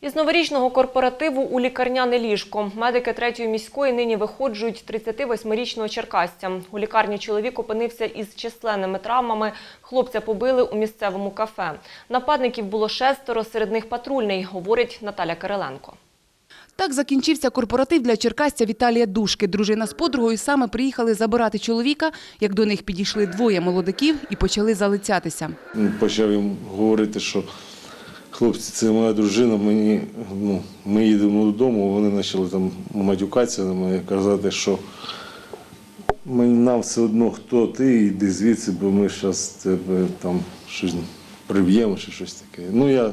Із новорічного корпоративу у лікарняне ліжко. Медики третьої міської нині виходжують 38-річного черкасця. У лікарні чоловік опинився із численними травмами. Хлопця побили у місцевому кафе. Нападників було шестеро, серед них патрульний, говорить Наталя Кириленко. Так закінчився корпоратив для черкасця Віталія Душки. Дружина з подругою саме приїхали забирати чоловіка, як до них підійшли двоє молодиків і почали залицятися. Почав їм говорити, що хлопці, це моя дружина, мені, ну, ми їдемо додому, вони почали там матюкатися на мене, казати, що мені нам все одно, хто ти, йди звідси, бо ми зараз тебе там щось приб'ємо чи щось таке. Ну, я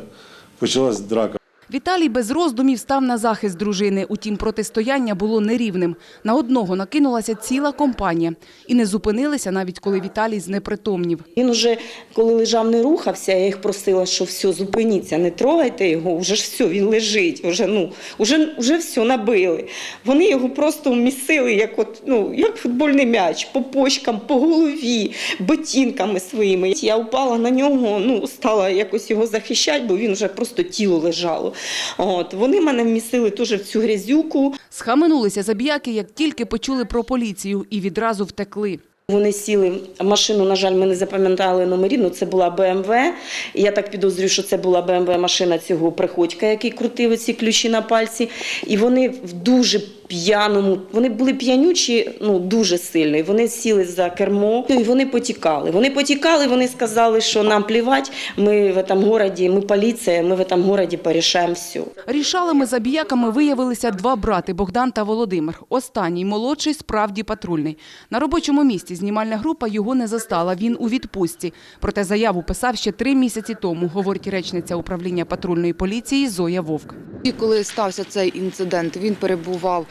почалась драка. Віталій без роздумів став на захист дружини. Утім, протистояння було нерівним. На одного накинулася ціла компанія. І не зупинилися, навіть коли Віталій знепритомнів. Він уже, коли лежав, не рухався, я їх просила, що все, зупиніться, не трогайте його, вже ж все, він лежить, вже, ну, вже, вже все набили. Вони його просто вмісили, як, от, ну, як футбольний м'яч, по почкам, по голові, ботинками своїми. Я упала на нього, ну, стала якось його захищати, бо він вже просто тіло лежало. От, вони мене вмісили теж в цю грязюку. Схаменулися забіяки, як тільки почули про поліцію, і відразу втекли. Вони сіли в машину, на жаль, ми не запам'ятали номерів, але це була БМВ. Я так підозрюю, що це була БМВ машина цього приходька, який крутив ці ключі на пальці. І вони в дуже п'яному, вони були п'янючі, ну дуже сильно. І вони сіли за кермо, і вони потікали. Вони потікали, вони сказали, що нам плівать, ми в цьому городі, ми поліція, ми в цьому городі порішаємо все. Рішалими забіяками виявилися два брати – Богдан та Володимир. Останній, молодший, справді патрульний. На робочому місці знімальна група його не застала, він у відпустці. Проте заяву писав ще три місяці тому, говорить речниця управління патрульної поліції Зоя Вовк. І коли стався цей інцидент, він перебував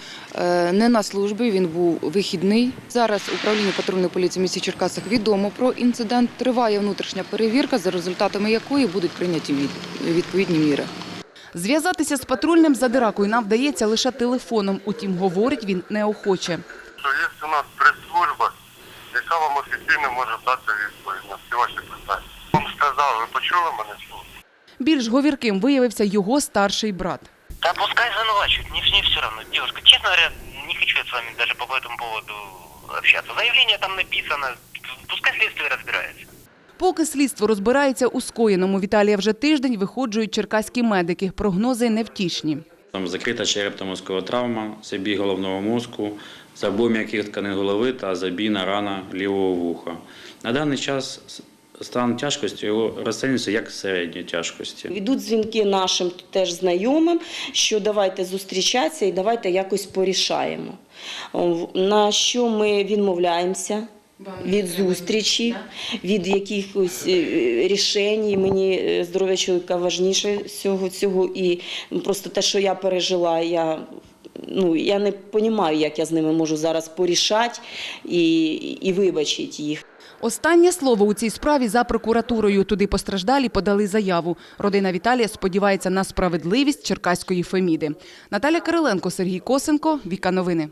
не на службі, він був вихідний. Зараз управління патрульної поліції місті Черкасах відомо про інцидент. Триває внутрішня перевірка, за результатами якої будуть прийняті відповідні міри. Зв'язатися з патрульним за диракою нам вдається лише телефоном. Утім, говорить він неохоче. що є у нас прес-служба, яка вам офіційно може дати відповідь на всі ваші питання. Вам сказав, ви почули мене? Більш говірким виявився його старший брат. Да пускай звинувачивают, мне, мне все равно. Девушка, честно говоря, не хочу я с вами даже по этому поводу общаться. Заявление там написано, пускай следствие разбирается. Поки слідство розбирається у скоєному, Віталія вже тиждень виходжують черкаські медики. Прогнози невтішні. Там закрита черепно-мозкова травма, забій головного мозку, забой м'яких тканин голови та забійна рана лівого вуха. На даний час стан тяжкості його розцінюється як середньої тяжкості. Йдуть дзвінки нашим теж знайомим, що давайте зустрічатися і давайте якось порішаємо. На що ми відмовляємося від зустрічі, від якихось е, рішень. Мені е, здоров'я чоловіка важніше всього цього. І просто те, що я пережила, я. Ну, я не розумію, як я з ними можу зараз порішати і, і вибачити їх. Останнє слово у цій справі за прокуратурою. Туди постраждалі подали заяву. Родина Віталія сподівається на справедливість черкаської Феміди. Наталя Кириленко, Сергій Косенко, Віка Новини.